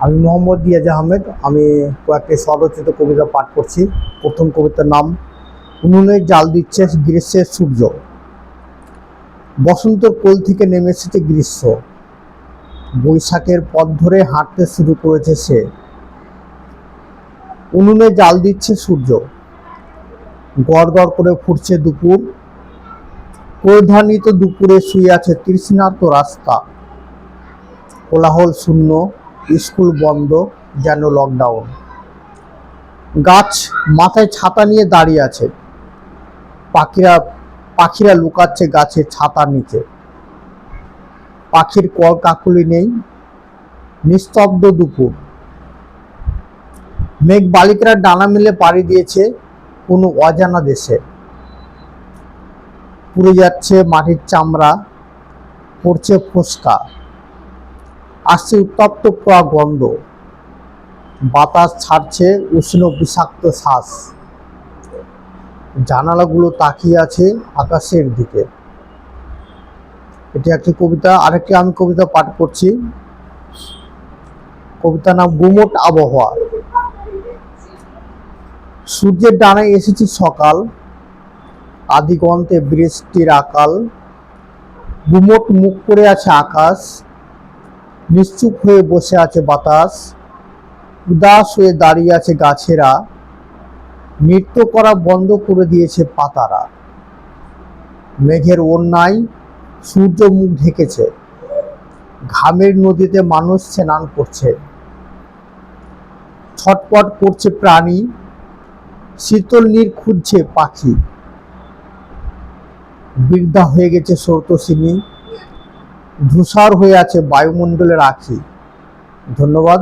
আমি মোহাম্মদ ইয়াজ আহমেদ, আমি কয়েকটি স্বরচিত কবিতা পাঠ করছি। প্রথম কবিতার নাম, উনুনে জাল দিচ্ছে গ্রীষ্মের সূর্য। বসন্তর কোল থেকে নেমে এসেছে গ্রীষ্ম। বৈশাখের পথ ধরে হাঁটতে শুরু করেছে সে। উনুনে জাল দিচ্ছে সূর্য। গড় গড় করে ফুটছে দুপুর। প্রধানিত দুপুরে শুয়ে আছে তৃষ্ণার্ত রাস্তা। কোলাহল শূন্য। স্কুল বন্ধ, যেন লকডাউন গাছ মাথায় ছাতা নিয়ে দাঁড়িয়ে আছে। পাখিরা পাখিরা লুকাচ্ছে গাছের ছাতার নিচে। পাখির কল কাকুলি নেই, নিস্তব্ধ দুপুর। মেঘ বালিকারা ডানা মিলে পাড়ি দিয়েছে কোনো অজানা দেশে। পুড়ে যাচ্ছে মাটির চামড়া, পড়ছে ফোসকা। আসছে উত্তপ্ত পোড়া গন্ধ বাতাস ছাড়ছে উষ্ণ বিষাক্ত শ্বাস। জানালাগুলো তাকিয়ে আছে আকাশের দিকে। এটি একটি কবিতা, আরেকটি আমি কবিতা পাঠ করছি। কবিতার নাম গুমট আবহাওয়া। সূর্যের ডানায় এসেছে সকাল, আদিগন্তে বৃষ্টির আকাল। গুমট মুখ করে আছে আকাশ নিশ্চুপ হয়ে বসে আছে বাতাস, উদাস হয়ে দাঁড়িয়ে আছে গাছেরা, নৃত্য করা বন্ধ করে দিয়েছে পাতারা। মেঘের অন্যায় সূর্য মুখ ঢেকেছে, ঘামের নদীতে মানুষ স্নান করছে। ছটপট করছে প্রাণী, শীতল নীর খুঁজছে পাখি। বৃদ্ধা হয়ে গেছে স্রোতসিনী ধূসর হয়ে আছে বায়ুমণ্ডলের আখি ধন্যবাদ।